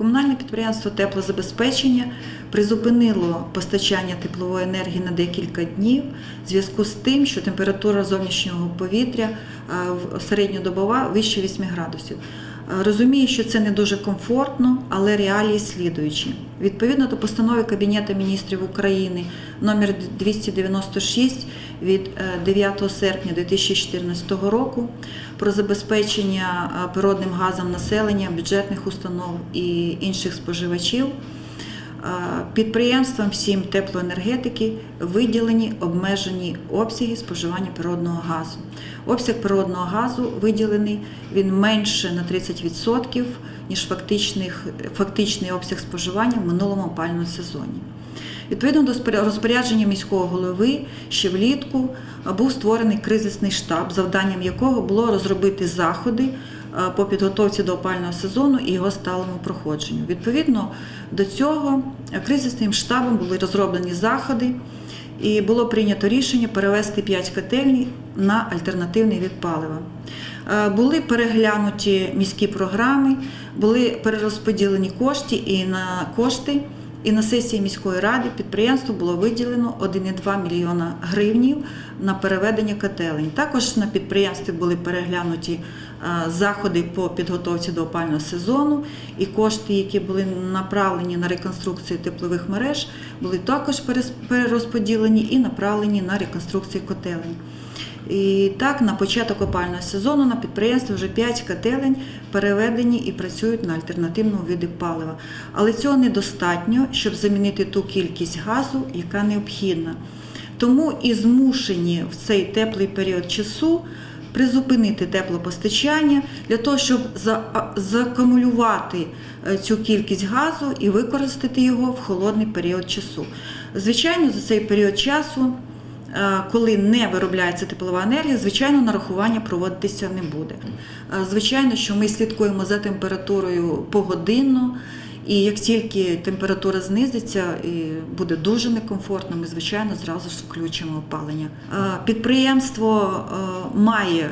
Комунальне підприємство теплозабезпечення призупинило постачання теплової енергії на декілька днів в зв'язку з тим, що температура зовнішнього повітря е, середньодобова вище 8 градусів. Е, Розумію, що це не дуже комфортно, але реалії слідуючі. Відповідно до постанови Кабінету міністрів України номер 296 від е, 9 серпня 2014 року про забезпечення е, природним газом населення, бюджетних установ і інших споживачів. Підприємствам всім теплоенергетики виділені обмежені обсяги споживання природного газу. Обсяг природного газу виділений він менше на 30%, ніж фактичних, фактичний обсяг споживання в минулому опальному сезоні. Відповідно до розпорядження міського голови, ще влітку був створений кризисний штаб, завданням якого було розробити заходи по підготовці до опального сезону і його сталому проходженню. Відповідно до цього е, кризисним штабом були розроблені заходи, і було прийнято рішення перевести 5 котельні на альтернативний від палива. Е, Були переглянуті міські програми, були перерозподілені кошти і на кошти. І на сесії міської ради підприємству було виділено 1,2 мільйона гривнів на переведення котелень. Також на підприємстві були переглянуті е, заходи по підготовці до опального сезону, і кошти, які були направлені на реконструкцію теплових мереж, були також перерозподілені і направлені на реконструкцію котелень. І так, на початок опального сезону на підприємстві вже 5 котелень переведені і працюють на альтернативному виді палива. Але цього недостатньо, щоб замінити ту кількість газу, яка необхідна. Тому і змушені в цей теплий період часу призупинити теплопостачання для того, щоб за- закумулювати е, цю кількість газу і використати його в холодний період часу. Звичайно, за цей період часу Е, коли не виробляється теплова енергія, звичайно, нарахування проводитися не буде. Е, Звичайно, що ми слідкуємо за температурою погодинно, і як тільки температура знизиться і буде дуже некомфортно, ми звичайно зразу ж включимо опалення. Е, Підприємство е, має е,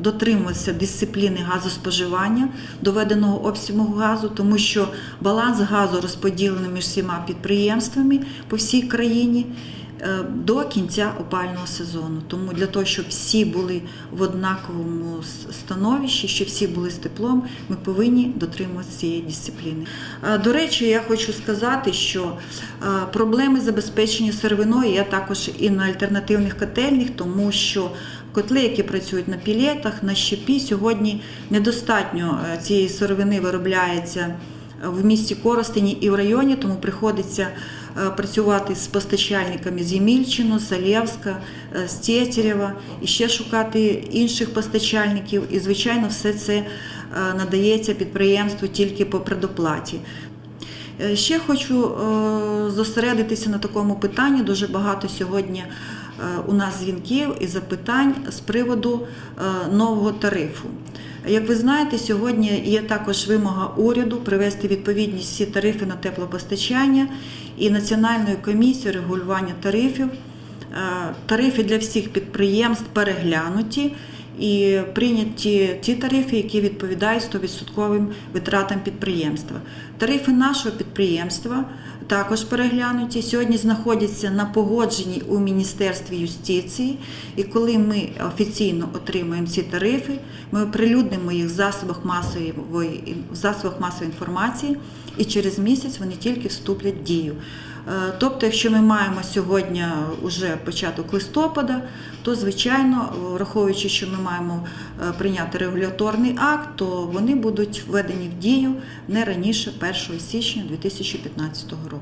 дотримуватися дисципліни газоспоживання доведеного обсягу газу, тому що баланс газу розподілений між всіма підприємствами по всій країні до кінця опального сезону. Тому для того, щоб всі були в однаковому становищі, щоб всі були з теплом, ми повинні дотримуватися цієї дисципліни. Е, До речі, я хочу сказати, що е, проблеми забезпечення сировиною є також і на альтернативних котельнях, тому що Котли, які працюють на пілетах, на щепі, сьогодні недостатньо е, цієї сировини виробляється в місті Коростені і в районі, тому приходиться е, працювати з постачальниками з Ємільчино, з Алєвська, е, і ще шукати інших постачальників. І, звичайно, все це е, надається підприємству тільки по предоплаті. Е, Ще хочу е, зосередитися на такому питанні. Дуже багато сьогодні е, у нас дзвінків і запитань з приводу е, нового тарифу. Як ви знаєте, сьогодні є також вимога уряду привести відповідність всі тарифи на теплопостачання і Національною комісією регулювання тарифів. Е, Тарифи для всіх підприємств переглянуті і прийняті ті тарифи, які відповідають 100% витратам підприємства. Тарифи нашого підприємства також переглянуті. Сьогодні знаходяться на погодженні у Міністерстві юстиції. І коли ми офіційно отримаємо ці тарифи, ми оприлюднимо їх в засобах масової в засобах масової інформації, і через місяць вони тільки вступлять в дію. Е, Тобто, якщо ми маємо сьогодні вже початок листопада, то звичайно, враховуючи, що ми маємо е, прийняти регуляторний акт, то вони будуть введені в дію не раніше 1 січня 2015 року.